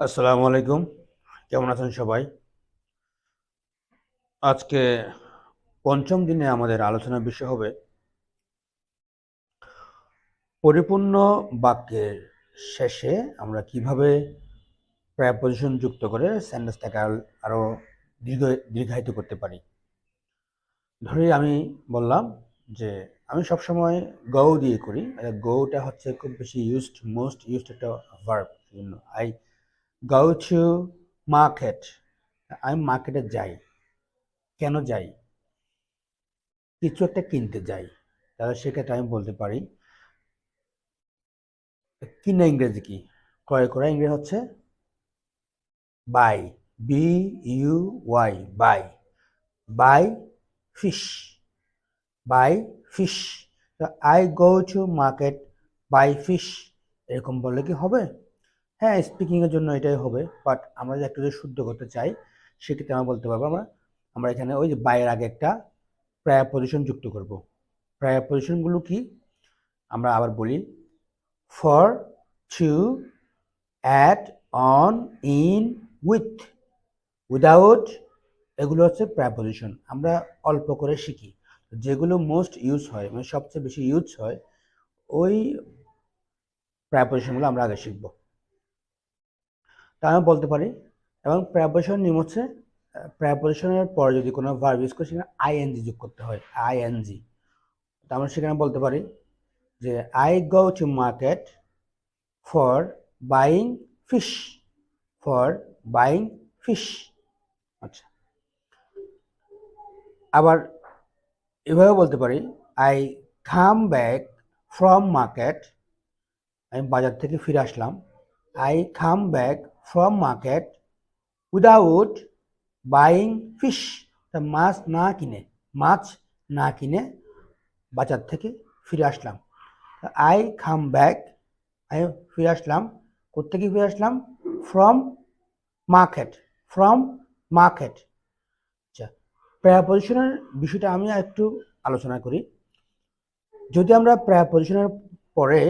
আসসালামু আলাইকুম। কেমন আছেন সবাই? আজকে পঞ্চম দিনে আমাদের আলোচনার বিষয় হবে পরিপূর্ণ বাক্যের শেষে আমরা কীভাবে প্রায়পজিশন যুক্ত করে সেন্টেন্সটাকে আরো- আরও দীর্ঘ দীর্ঘায়িত করতে পারি। ধরি আমি বললাম যে আমি সবসময় গো দিয়ে করি। গোটা হচ্ছে খুব বেশি ইউজড মোস্ট ইউজড একটা verb I go to market আমি মার্কেটে যাই। কেন যাই? কিছু একটা কিনতে যাই। তাহলে সেক্ষেত্রে আমি বলতে পারি, কিনা ইংরেজি কি? ক্রয় করা ইংরেজি হচ্ছে buy B U Y buy buy fish buy fish I go to market buy fish এরকম বললে কি হবে? হ্যাঁ স্পিকিংয়ের জন্য এটাই হবে বাট আমরা যদি একটু যদি শুদ্ধ করতে চাই, সেক্ষেত্রে আমরা বলতে পারব আমরা আমরা এখানে ওই যে বাইয়ের আগে একটা প্রায় পজিশন যুক্ত করব। প্রায় পজিশনগুলো কি? আমরা আবার বলি for to at on in with without এগুলো হচ্ছে প্রায় পজিশন আমরা অল্প করে শিখি। যেগুলো মোস্ট ইউজ হয় মানে সবচেয়ে বেশি ইউজ হয়, ওই প্রায় পজিশনগুলো আমরা আগে শিখব। তা আমি বলতে পারি, এবং প্রাপোজিশন নিয়ম হচ্ছে প্রাপোজিশনের পরে যদি কোনো ভার্ব ইউজ করি, সেখানে আইএনজি যোগ করতে হয় আইএনজি তা আমরা সেখানে বলতে পারি যে I go to market for buying fish for buying fish আচ্ছা। আবার এভাবে বলতে পারি I come back from market আমি বাজার থেকে ফিরে আসলাম I come back from market without buying fish মাছ না কিনে, মাছ না কিনে বাজার থেকে ফিরে আসলাম। আই কাম ব্যাক আমি ফিরে আসলাম। কোথেকে ফিরে আসলাম? ফ্রম মার্কেট ফ্রম মার্কেট আচ্ছা প্রায়পজিশনের বিষয়টা আমি একটু আলোচনা করি। যদি আমরা প্রায়পজিশনের পরে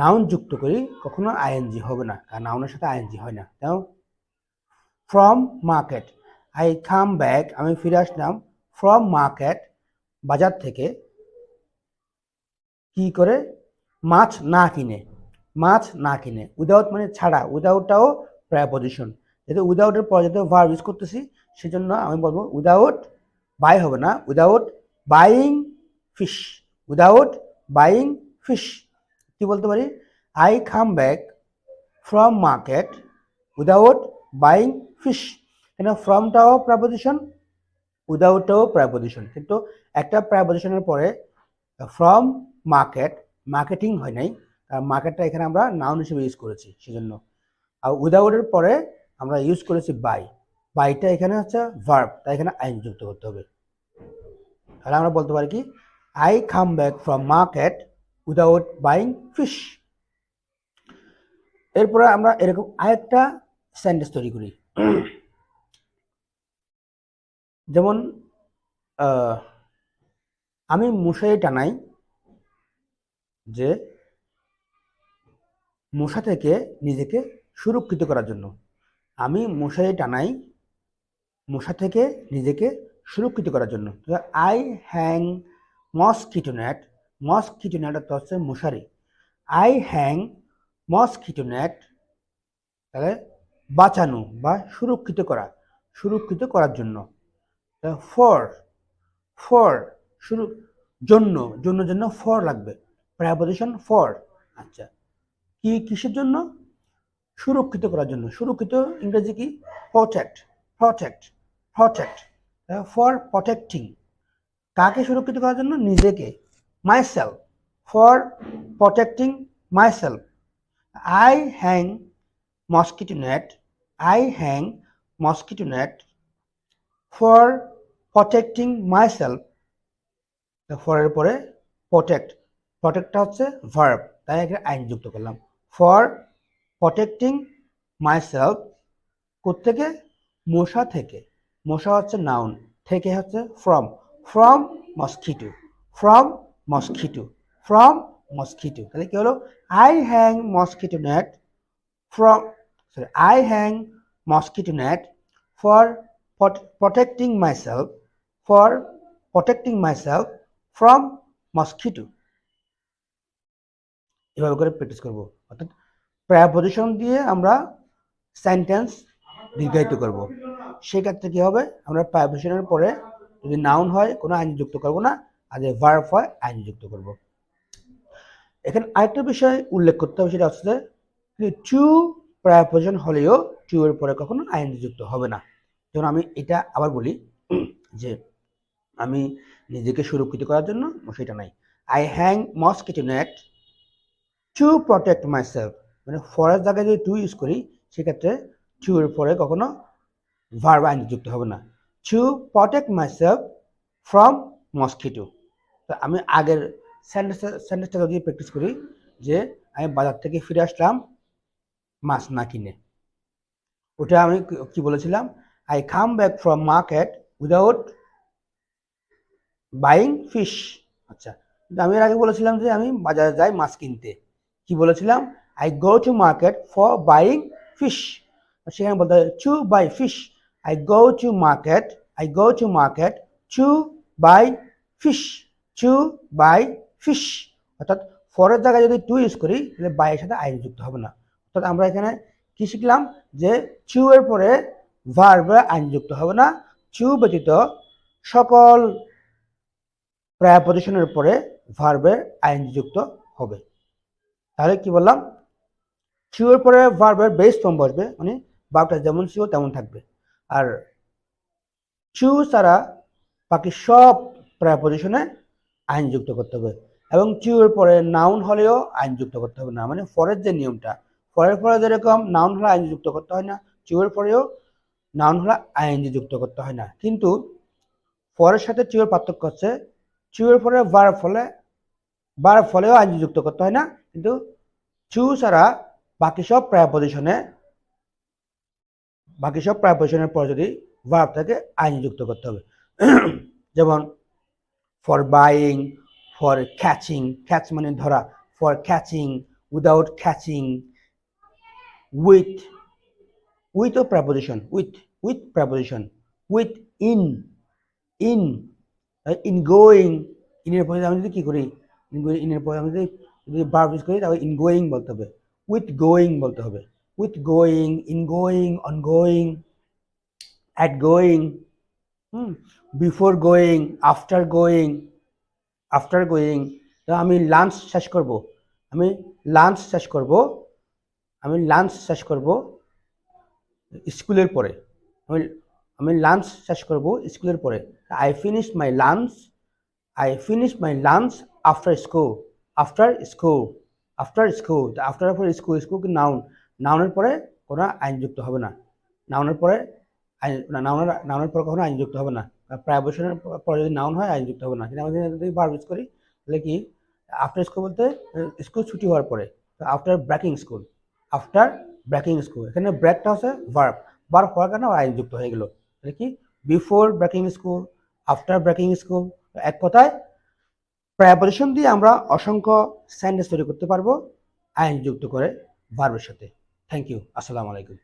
নাউন যুক্ত করি কখনো আইএনজি হবে না, কারণ নাউনের সাথে আইএনজি হয় না। তাই from market I come back আমি ফিরে আসলাম ফ্রম মার্কেট বাজার থেকে কি করে? মাছ না কিনে, মাছ না কিনে উইদাউট মানে ছাড়া উইদাউটটাও প্রায় পজিশন যেহেতু উইদাউটের পরে যেহেতু ভার্ব ইউজ করতেছি, সেজন্য আমি বলব উইদাউট বাই হবে না without buying fish without buying fish কি বলতে পারি? I come back from market without buying fish কেন? ফ্রমটাও প্রাপোজিশন উইদাউটটাও প্রাপোজিশন কিন্তু একটা প্রাপোজিশনের পরে ফ্রম মার্কেট মার্কেটিং হয় নাই। মার্কেটটা এখানে আমরা নাউন হিসেবে ইউজ করেছি সেজন্য। আর উইদাউটের পরে আমরা ইউজ করেছি বাই বাইটা এখানে হচ্ছে ভার্ব তাই এখানে আইন যুক্ত করতে হবে। তাহলে আমরা বলতে পারি কি? I come back from market without buying fish এরপরে আমরা এরকম আরেকটা সেন্টেন্স তৈরি করি। যেমন আমি মশারি টানাই যে মশা থেকে নিজেকে সুরক্ষিত করার জন্য। আমি মশারি টানাই মশা থেকে নিজেকে সুরক্ষিত করার জন্য। I hang mosquito net mosquito net অর্থ হচ্ছে মশারি। আই হ্যাং মসকিটো নেট তাহলে বাঁচানো বা সুরক্ষিত করা, সুরক্ষিত করার জন্য। ফর ফর শুরু, জন্য জন্য জন্য ফর লাগবে। প্রাপোজিশন ফর আচ্ছা। কি কিসের জন্য? সুরক্ষিত করার জন্য। সুরক্ষিত ইংরেজি কি? Protect protect protect for protecting কাকে সুরক্ষিত করার জন্য? নিজেকে। Self for protecting my self I hang mosquito net I hang mosquito net for protecting my self ফরের পরে প্রটেক্ট প্রটেক্টটা হচ্ছে ভার্ব তাই এখানে আইন যুক্ত করলাম। ফর প্রটেক্টিং মাই সেলফ কোথেকে মশা থেকে। মশা হচ্ছে নাউন থেকে হচ্ছে from from mosquito from mosquito from mosquito তাহলে কি হলো? I hang mosquito net from sorry, I hang mosquito net for pot- protecting for protecting myself from mosquito. এভাবে করে প্র্যাকটিস করব। অর্থাৎ প্রায়পজিশন দিয়ে আমরা সেন্টেন্স দীর্ঘায়িত করব। সেক্ষেত্রে কি হবে? আমরা প্রায়পজিশনের পরে যদি নাউন হয় কোনো আইন যুক্ত করব না। যদি ভার্ব হয় আইন যুক্ত করব। এখানে আরেকটা বিষয় উল্লেখ করতে হবে, সেটা হচ্ছে টু প্রায়পজিশন হলেও টু এর পরে কখনো আইন যুক্ত হবে না। যেমন আমি এটা আবার বলি যে আমি নিজেকে সুরক্ষিত করার জন্য সেটা নাই। I hang mosquito net to protect myself মানে ফরের জায়গায় যদি টু ইউজ করি, সেক্ষেত্রে টু এর পরে কখনো ভার্ব আইন যুক্ত হবে না। To protect myself from mosquito তো আমি আগের সেন্টেন্স সেন্টেন্সটা যদি প্র্যাকটিস করি যে আমি বাজার থেকে ফিরে আসলাম মাছ না কিনে। ওটা আমি কি- বলেছিলাম? I come back from market without buying fish আচ্ছা আমি এর আগে বলেছিলাম যে আমি বাজারে যাই মাছ কিনতে। কি বলেছিলাম? I go to market for buying fish সেখানে বলতে to buy fish I go to market I go to market to buy fish to buy fish অর্থাৎ ফরের জায়গায় যদি টু ইউজ করি, তাহলে বাইয়ের সাথে আইন যুক্ত হবে না। অর্থাৎ আমরা এখানে কি শিখলাম? যে চু এর পরে ভার্বে আইন যুক্ত হবে না। চু ব্যতীত সকল প্রায়পজিশনের পরে ভার্বের আইন যুক্ত হবে। তাহলে কি বললাম? চু এর পরে ভার্বের বেস ফর্ম বসবে মানে ভার্বটা যেমন ছিল তেমন থাকবে। আর চু ছাড়া বাকি সব প্রায়পজিশনে আইন যুক্ত করতে হবে। এবং এর পরে নাউন হলেও আইন যুক্ত করতে হবে না। মানে ফরের যে নিয়মটা, ফরের পরে যেরকম নাউন হলে আইন যুক্ত করতে হয় না এর পরেও নাউন হলে আইন যুক্ত করতে হয় না। কিন্তু ফরের সাথে চু এর পার্থক্য হচ্ছে এর পরে বার ফলে বার ফলেও আইন যুক্ত করতে হয় না। কিন্তু চু ছাড়া বাকি সব প্রায় পজিশনে বাকি সব প্রায় পজিশনের পর যদি ভার্ব থাকে আইন যুক্ত করতে হবে। যেমন for buying for catching catch মানে ধরা for catching without catching with with O preposition with with preposition with in in in going ইনের পরে আমি যদি কি করি ইনের পরে আমি যদি যদি ভার্ব ইউজ করি তাহলে ইন গোয়িং বলতে হবে উইথ গোয়িং বলতে হবে with going in going on going at going hmm before going after going after going আমি লাঞ্চ শেষ করব। আমি লাঞ্চ শেষ করব। আমি লাঞ্চ শেষ করব স্কুলের পরে। আমি আমি লাঞ্চ শেষ করব স্কুলের পরে। I finish my lunch I finish my lunch after school after school after school after পরে স্কুল স্কুল নাউন নাউনের পরে কোনো আইন যুক্ত হবে না। নাউনের পরে নাউনের পরে কখনো আইন যুক্ত হবে না। প্রায় বছরের পরে যদি নাউন হয় আইন যুক্ত হবে না। কিন্তু আমি যদি বার ইউজ করি, তাহলে কি আফটার স্কুল বলতে স্কুল ছুটি হওয়ার পরে after breaking school after breaking school এখানে ব্রেকটা হচ্ছে ভার্ব ভার্ব হওয়ার কারণে আইন যুক্ত হয়ে গেল। তাহলে কি before breaking school after breaking school এক কথায় প্রায়পজিশন দিয়ে আমরা অসংখ্য সেন্টেন্স তৈরি করতে পারব আইন যুক্ত করে ভার্বের সাথে। থ্যাংক ইউ আসসালামু আলাইকুম